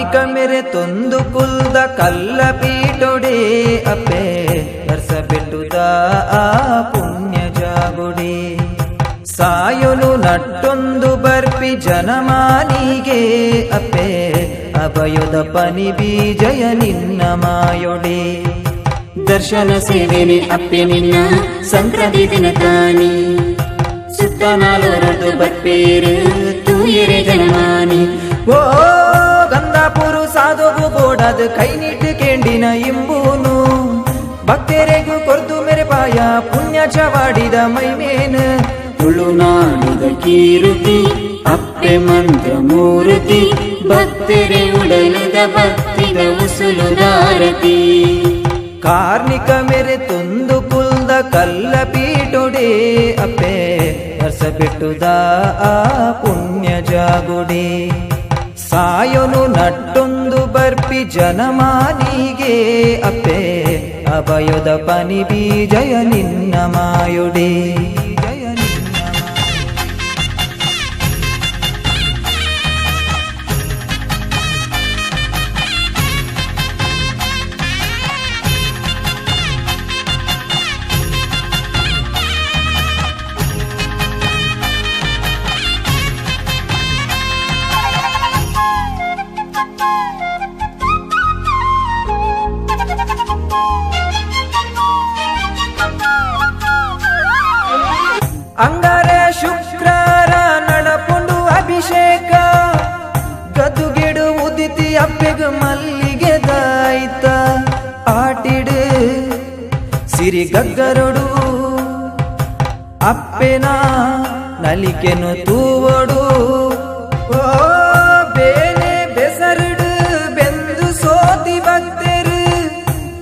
ಕಾರ್ಣಿಕ ಮೆರೆ ತೊಂದು ಕುಲ್ದ ಕಲ್ಲ ಪೀಟೊಡೆ ಅಪ್ಪೆ ಬರ್ಸ ಬಿಟ್ಟುದ ಆ ಪುಣ್ಯ ಜಾಗುಡಿ. ಸಾಯಲು ನಟ್ಟೊಂದು ಬರ್ಪಿ ಜನಮಾನಿಗೆ ಅಪೆ ಅಭಯದ ಪನಿ ಬೀಜಯ ನಿನ್ನ ಮಾಯೊಡೆ. ದರ್ಶನ ಸೇವೆನೆ ಅಪ್ಪೆ ನಿನ್ನ ಸಂಕ್ರಾಂತಿ ದಿನ ತಾನಿ. ಸುತ್ತ ನಾಲ್ವರದು ಬರ್ಪೇರು ತೂಯರೆ ಜನಮಾನಿ. ಓ ಸಾಧುವು ಬೋಡದ ಕೈ ನೀಟ್ಟು ಕೇಂಡಿನ ಇಂಬೂನು ಭಕ್ತರೆಗೂ ಕೊರ್ದು ಮೆರೆ ಪಾಯ ಪುಣ್ಯ ಚವಾಡಿದ ಮೈಮೇನು ತುಳುನಾಡಿದ ಕೀರುತಿ ಅಪ್ಪೆ ಮಂತ್ರ ಮೂರುತಿ ಭಕ್ತರೆ ಉಡಲದ ಭಕ್ತಿದ ಉಸುಲುದಾರತಿ ಕಾರ್ಣಿಕ ಮೆರೆ ತುಂದು ಕುಲ್ದ ಕಲ್ಲ ಪೀಟೊಡೆ ಅಪ್ಪೆ ವರ್ಷ ಬಿಟ್ಟುದ ಆ ಪುಣ್ಯ ಜಾಗುಡಿ ಸಾಯನು ನಟ್ಟೊಂದು ಬರ್ಪಿ ಜನಮಾನಿಗೆ ಅಪ್ಪೆ ಅಭಯದ ಪನಿ ಬೀಜಯ ನಿನ್ನ ಮಾಯುಡಿ. ಸಿರಿ ಗಗ್ಗರೊಡು. ಅಪ್ಪೆನ ನಲಿಕೆನು ತೂವಡು. ಓ, ಬೇನೆ ಬೆಸರುಡು, ಬೆಂದು ಸೋತಿ ಭಕ್ತರು.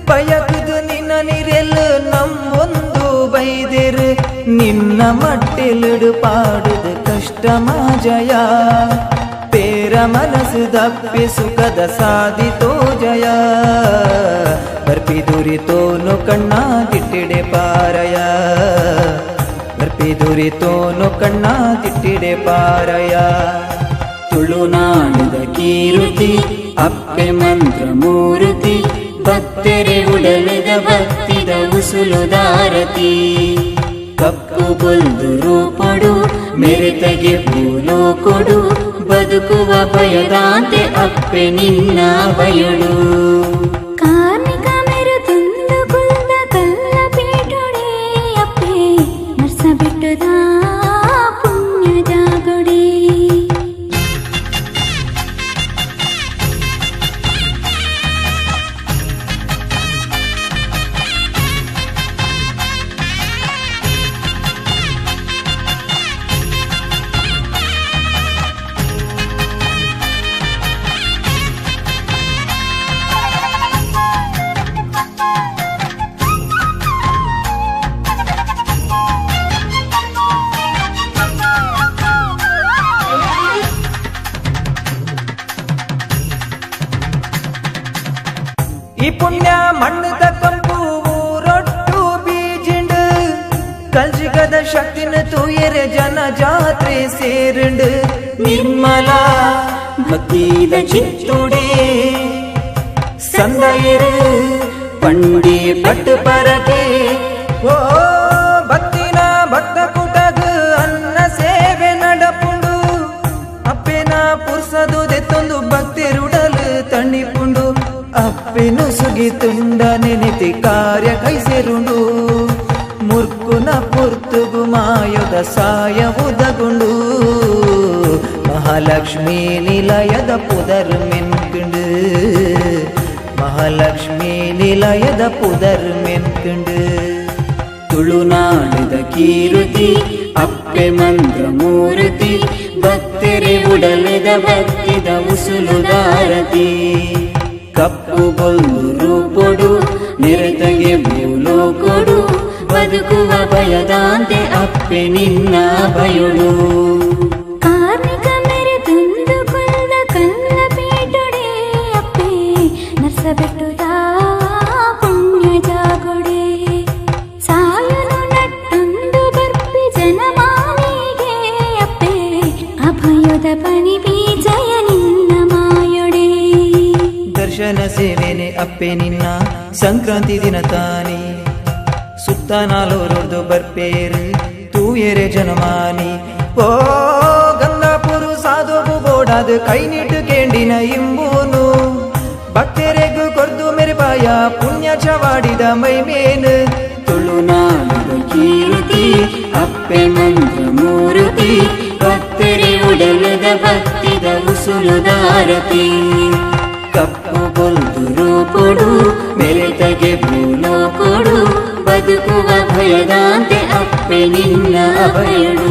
ಬಯಕದು ನಿನ್ನ ನಿರೆಲ್ ನಮ್ಮೊಂದು ಬೈದೆರು. ನಿನ್ನ ಮಟ್ಟಿಲಿಡು ಪಾಡುದು ಕಷ್ಟಮ ಜಯ ತೇರ ಮನಸ್ಸು ದಪ್ಪಿ ಸುಖದ ಸಾಧಿತೋ ಜಯ ದುರಿತೋನು ಕಣ್ಣ ತಿಟ್ಟಿಡೆ ಪಾರಯ. ತುಳುನಾಡಿದ ಕೀರುತಿ, ಅಪ್ಪೆ ಮಂತ್ರ ಮೂರುತಿ ಭಕ್ತರೆ ಉಡಲದ ಭಕ್ತಿದ ಉಸುಲುದಾರತಿ ಕಪ್ಪು ಬಂದು ರೂಪಡು ಮೆರೆತಗೆ ಭೂಲೋ ಕೊಡು ಬದುಕುವ ಭಯದಾಂತೆ ಅಪ್ಪೆ ನಿನ್ನ ಬಯಳು ಕಲ್ಜಿಗದ ಶಕ್ತಿನ ತೂಯರೆ ಜನ ಜಾತ್ರೆ ಸೇರುಂಡು ನಿರ್ಮಲ ಭಕ್ತಿದ ಚಿತ್ತುಡಿ ಸಂದಯರು ಪಂಡಿ ಪಟ್ಟು ಪರಕೆ ಓ ಭಕ್ತಿನ ಭಕ್ತ ಕುಟಗ ಅನ್ನ ಸೇವೆ ನಡಪುಂಡು ಅಪ್ಪೆನ ಪುರ್ಸದು ದೆತ್ತೊಂದು ಭಕ್ತಿರುಡಲು ತಣ್ಣಿಪುಂಡು ಅಪ್ಪೆನು ಸುಗಿ ತುಂಡ ನೆನೆತಿ ಕಾರ್ಯ ಕೈಸೆರುಂಡು ಮುರ್ಕುನ ಪುರ್ತುಗು ಮಾಯದ ಸಾಯ ಉದಗುಂಡು ಮಹಾಲಕ್ಷ್ಮಿ ನಿಲಯದ ಪುದರ್ ಮೆನ್ಕುಂಡು ಮಹಾಲಕ್ಷ್ಮಿ ನಿಲಯದ ಪುದರ್ ಮೆನ್ಕುಂಡು ತುಳುನಾಡಿದ ಕೀರುತಿ ಅಪ್ಪೆ ಮಂತ್ರ ಮೂರುತಿ ಭಕ್ತರೆ ಉಡಲದ ಭಕ್ತಿದ ಉಸುಲುದಾರತಿ ಕಪ್ಪು ಬೊಲ್ಲು ರೂಪೊಡು ನಿರತಗೆ ಭೂಲೋ ಕೊಡು ಬದುಕುವ ಭಯದಾಂತೆ ಅಪ್ಪೆ ನಿನ್ನ ಬಯಲು ಕಾರ್ಮಿಕ ಮೆರೆ ತಂದು ಕುಲ್ದ ಕಲ್ಲ ಪೀಟೊಡೆ ಅಪ್ಪೆ ನರ್ಸ ಬಿಟ್ಟದ ಪುಣ್ಯ ಜಾಗುಡಿ ಸಾಯಲು ನಟ್ಟೊಂದು ಬರ್ಪಿ ಜನಮಾನಿಗೆ ಅಪ್ಪೆ ಅಭಯದ ಪಣಿ ಬೀಜಯ ನಿನ್ನ ಮಾಯೊಡೆ ಪುರುಷನ ಸೇವೆನೆ ಅಪ್ಪೆ ನಿನ್ನ ಸಂಕ್ರಾಂತಿ ದಿನ ತಾನಿ ಬರ್ಪೇರು, ತೂಯರೆ ಜನಮಾನಿ. ಓ ಗಂಗಾಪುರು ಸಾಧು ಬೋಡಾದ ಕೈ ನೀಟು ಕೇಂಡಿನ ಇಂಬೂನು. ಭಕ್ತರೆಗೂ ಕೊರ್ದು ಮೆರೆಪಾಯ ಪುಣ್ಯ ಚವಾಡಿದ ಮೈಮೇನು. ತುಳುನಾಡಿದ ಕೀರ್ತಿ, ಅಪ್ಪೆ ಮಂತ್ರ ಮೂರುತಿ. ಭಕ್ತರೆ ಉಡಲದ ಭಕ್ತಿದ ಉಸುಲುದಾರತಿ ಕಪ್ಪು ಬೊಲ್ದು ರೂಪುಡು ಮೆರೆತಗೆ ಭೂಲೋ ಕೊಡು ಬದುಕುವ ಭಯದಾಂತೆ ಅಪ್ಪೆ ನಿನ್ನ ಅಭಯಡು